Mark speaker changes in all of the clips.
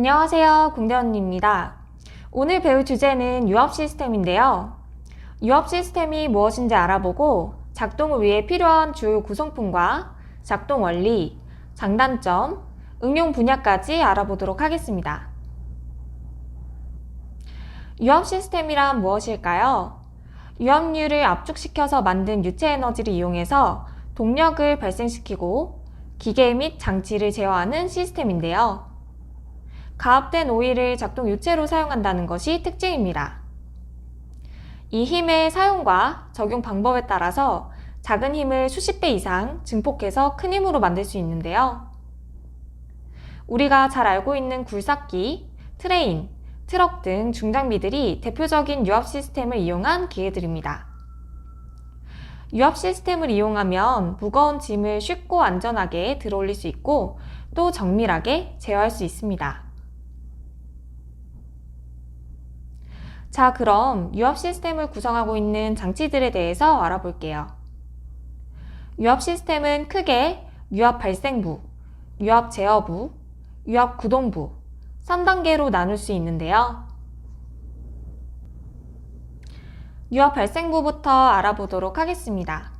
Speaker 1: 안녕하세요. 공대언니입니다. 오늘 배울 주제는 유압 시스템인데요. 유압 시스템이 무엇인지 알아보고 작동을 위해 필요한 주요 구성품과 작동 원리, 장단점, 응용 분야까지 알아보도록 하겠습니다. 유압 시스템이란 무엇일까요? 유압류를 압축시켜서 만든 유체 에너지를 이용해서 동력을 발생시키고 기계 및 장치를 제어하는 시스템인데요. 가압된 오일을 작동 유체로 사용한다는 것이 특징입니다. 이 힘의 사용과 적용 방법에 따라서 작은 힘을 수십 배 이상 증폭해서 큰 힘으로 만들 수 있는데요. 우리가 잘 알고 있는 굴삭기, 트레인, 트럭 등 중장비들이 대표적인 유압 시스템을 이용한 기계들입니다. 유압 시스템을 이용하면 무거운 짐을 쉽고 안전하게 들어올릴 수 있고 또 정밀하게 제어할 수 있습니다. 자, 그럼 유압 시스템을 구성하고 있는 장치들에 대해서 알아볼게요. 유압 시스템은 크게 유압 발생부, 유압 제어부, 유압 구동부, 3단계로 나눌 수 있는데요. 유압 발생부부터 알아보도록 하겠습니다.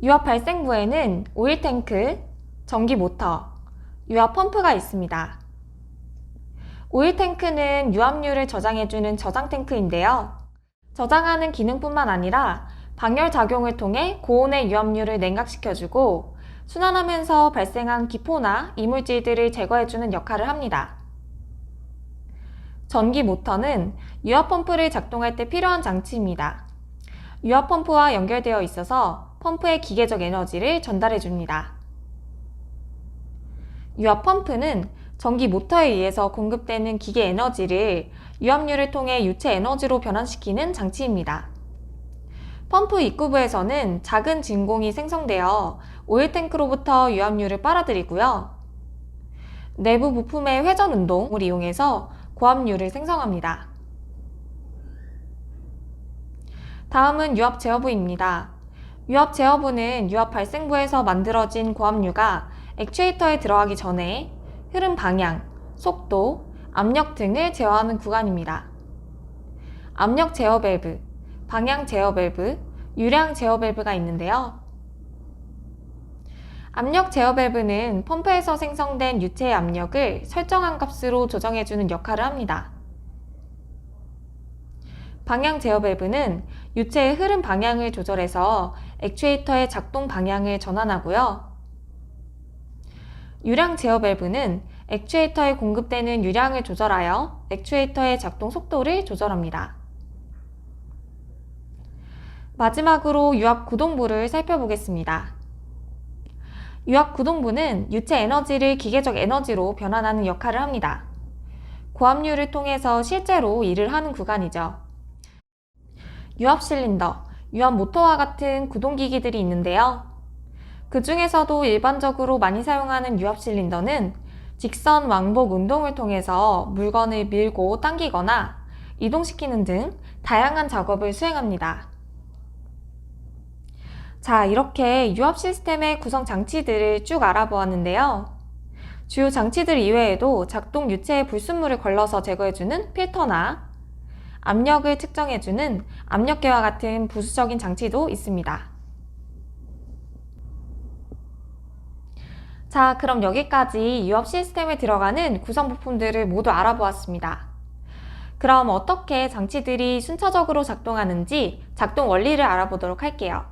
Speaker 1: 유압 발생부에는 오일 탱크, 전기 모터, 유압 펌프가 있습니다. 오일 탱크는 유압류를 저장해주는 저장 탱크인데요. 저장하는 기능뿐만 아니라 방열 작용을 통해 고온의 유압류를 냉각시켜주고 순환하면서 발생한 기포나 이물질들을 제거해주는 역할을 합니다. 전기 모터는 유압 펌프를 작동할 때 필요한 장치입니다. 유압 펌프와 연결되어 있어서 펌프의 기계적 에너지를 전달해 줍니다. 유압 펌프는 전기 모터에 의해서 공급되는 기계 에너지를 유압류를 통해 유체 에너지로 변환시키는 장치입니다. 펌프 입구부에서는 작은 진공이 생성되어 오일 탱크로부터 유압류를 빨아들이고요. 내부 부품의 회전 운동을 이용해서 고압류를 생성합니다. 다음은 유압 제어부입니다. 유압 제어부는 유압 발생부에서 만들어진 고압류가 액추에이터에 들어가기 전에 흐름 방향, 속도, 압력 등을 제어하는 구간입니다. 압력 제어 밸브, 방향 제어 밸브, 유량 제어 밸브가 있는데요. 압력 제어 밸브는 펌프에서 생성된 유체의 압력을 설정한 값으로 조정해주는 역할을 합니다. 방향 제어 밸브는 유체의 흐름 방향을 조절해서 액추에이터의 작동 방향을 전환하고요. 유량 제어 밸브는 액추에이터에 공급되는 유량을 조절하여 액추에이터의 작동 속도를 조절합니다. 마지막으로 유압 구동부를 살펴보겠습니다. 유압 구동부는 유체 에너지를 기계적 에너지로 변환하는 역할을 합니다. 고압류를 통해서 실제로 일을 하는 구간이죠. 유압 실린더, 유압 모터와 같은 구동기기들이 있는데요. 그 중에서도 일반적으로 많이 사용하는 유압 실린더는 직선 왕복 운동을 통해서 물건을 밀고 당기거나 이동시키는 등 다양한 작업을 수행합니다. 자, 이렇게 유압 시스템의 구성 장치들을 쭉 알아보았는데요. 주요 장치들 이외에도 작동 유체의 불순물을 걸러서 제거해주는 필터나 압력을 측정해주는 압력계와 같은 부수적인 장치도 있습니다. 자, 그럼 여기까지 유압 시스템에 들어가는 구성 부품들을 모두 알아보았습니다. 그럼 어떻게 장치들이 순차적으로 작동하는지 작동 원리를 알아보도록 할게요.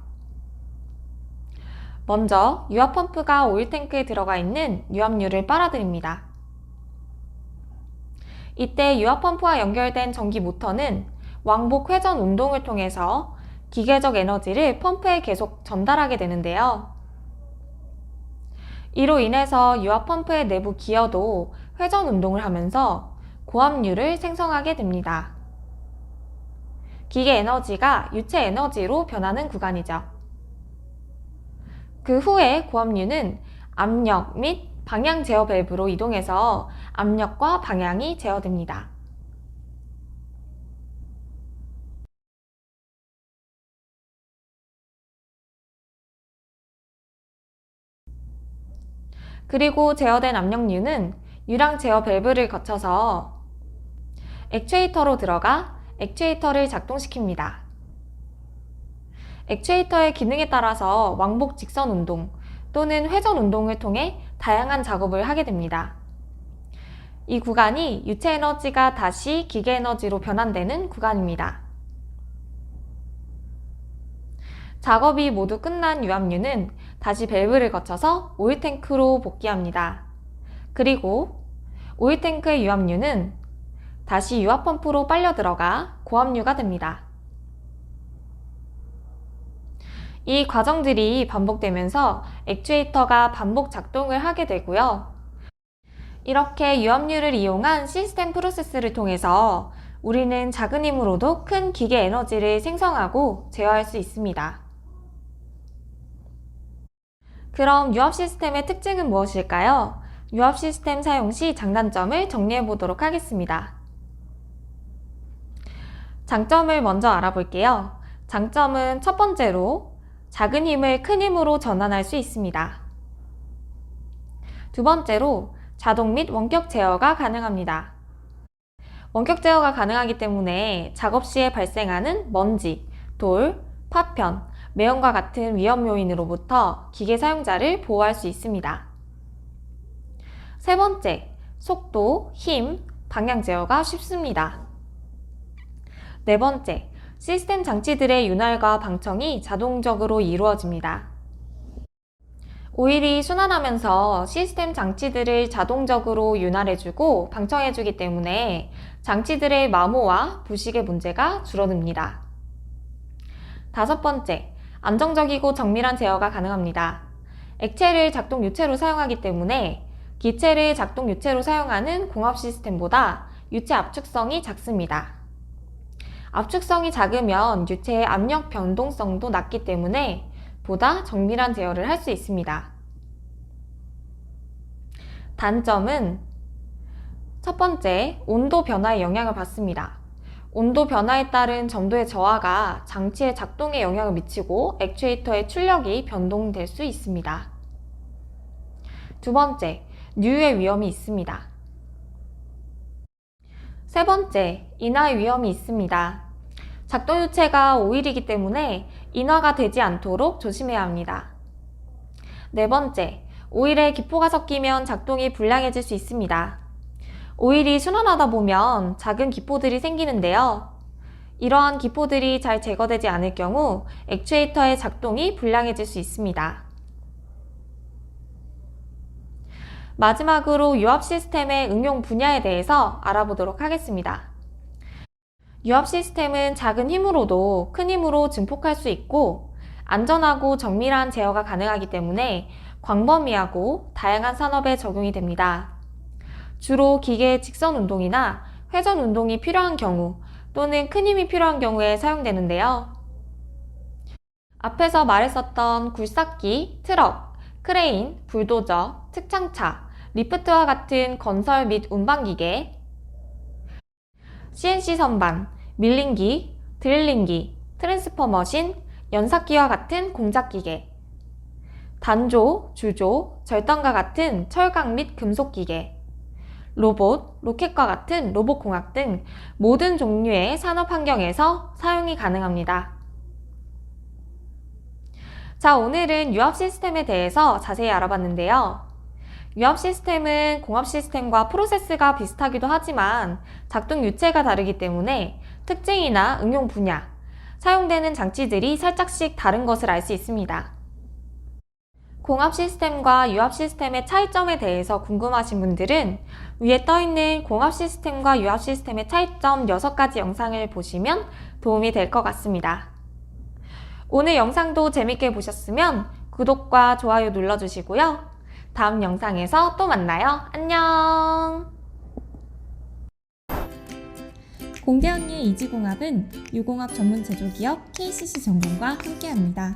Speaker 1: 먼저 유압 펌프가 오일 탱크에 들어가 있는 유압류를 빨아들입니다. 이때 유압 펌프와 연결된 전기 모터는 왕복 회전 운동을 통해서 기계적 에너지를 펌프에 계속 전달하게 되는데요. 이로 인해서 유압 펌프의 내부 기어도 회전 운동을 하면서 고압류를 생성하게 됩니다. 기계 에너지가 유체 에너지로 변하는 구간이죠. 그 후에 고압류는 압력 및 방향 제어 밸브로 이동해서 압력과 방향이 제어됩니다. 그리고 제어된 압력류는 유랑 제어 밸브를 거쳐서 액추에이터로 들어가 액추에이터를 작동시킵니다. 액추에이터의 기능에 따라서 왕복 직선 운동 또는 회전 운동을 통해 다양한 작업을 하게 됩니다. 이 구간이 유체 에너지가 다시 기계 에너지로 변환되는 구간입니다. 작업이 모두 끝난 유압유는 다시 밸브를 거쳐서 오일 탱크로 복귀합니다. 그리고 오일 탱크의 유압유는 다시 유압 펌프로 빨려 들어가 고압유가 됩니다. 이 과정들이 반복되면서 액추에이터가 반복 작동을 하게 되고요. 이렇게 유압유를 이용한 시스템 프로세스를 통해서 우리는 작은 힘으로도 큰 기계 에너지를 생성하고 제어할 수 있습니다. 그럼 유압 시스템의 특징은 무엇일까요? 유압 시스템 사용 시 장단점을 정리해 보도록 하겠습니다. 장점을 먼저 알아볼게요. 장점은 첫 번째로 작은 힘을 큰 힘으로 전환할 수 있습니다. 두 번째로 자동 및 원격 제어가 가능합니다. 원격 제어가 가능하기 때문에 작업 시에 발생하는 먼지, 돌, 파편, 매연과 같은 위험 요인으로부터 기계 사용자를 보호할 수 있습니다. 세 번째, 속도, 힘, 방향 제어가 쉽습니다. 네 번째, 시스템 장치들의 윤활과 방청이 자동적으로 이루어집니다. 오일이 순환하면서 시스템 장치들을 자동적으로 윤활해주고 방청해주기 때문에 장치들의 마모와 부식의 문제가 줄어듭니다. 다섯 번째, 안정적이고 정밀한 제어가 가능합니다. 액체를 작동 유체로 사용하기 때문에 기체를 작동 유체로 사용하는 공합 시스템보다 유체 압축성이 작습니다. 압축성이 작으면 유체의 압력 변동성도 낮기 때문에 보다 정밀한 제어를 할 수 있습니다. 단점은 첫 번째, 온도 변화에 영향을 받습니다. 온도 변화에 따른 점도의 저하가 장치의 작동에 영향을 미치고 액추에이터의 출력이 변동될 수 있습니다. 두 번째, 뉴의 위험이 있습니다. 세 번째, 인화의 위험이 있습니다. 작동 유체가 오일이기 때문에 인화가 되지 않도록 조심해야 합니다. 네 번째, 오일에 기포가 섞이면 작동이 불량해질 수 있습니다. 오일이 순환하다 보면 작은 기포들이 생기는데요. 이러한 기포들이 잘 제거되지 않을 경우 액추에이터의 작동이 불량해질 수 있습니다. 마지막으로 유압 시스템의 응용 분야에 대해서 알아보도록 하겠습니다. 유압 시스템은 작은 힘으로도 큰 힘으로 증폭할 수 있고 안전하고 정밀한 제어가 가능하기 때문에 광범위하고 다양한 산업에 적용이 됩니다. 주로 기계 직선 운동이나 회전 운동이 필요한 경우 또는 큰 힘이 필요한 경우에 사용되는데요. 앞에서 말했었던 굴삭기, 트럭, 크레인, 불도저, 측창차, 리프트와 같은 건설 및 운반기계, CNC 선반, 밀링기, 드릴링기, 트랜스퍼 머신, 연삭기와 같은 공작기계, 단조, 주조, 절단과 같은 철강 및 금속기계, 로봇, 로켓과 같은 로봇공학 등 모든 종류의 산업 환경에서 사용이 가능합니다. 자, 오늘은 유압 시스템에 대해서 자세히 알아봤는데요. 유압 시스템은 공합 시스템과 프로세스가 비슷하기도 하지만 작동 유체가 다르기 때문에 특징이나 응용 분야, 사용되는 장치들이 살짝씩 다른 것을 알 수 있습니다. 공합 시스템과 유압 시스템의 차이점에 대해서 궁금하신 분들은 위에 떠 있는 공합 시스템과 유압 시스템의 차이점 6가지 영상을 보시면 도움이 될 것 같습니다. 오늘 영상도 재밌게 보셨으면 구독과 좋아요 눌러주시고요. 다음 영상에서 또 만나요. 안녕! 공대언니의 이지공합은 유공합 전문 제조기업 KCC 전공과 함께합니다.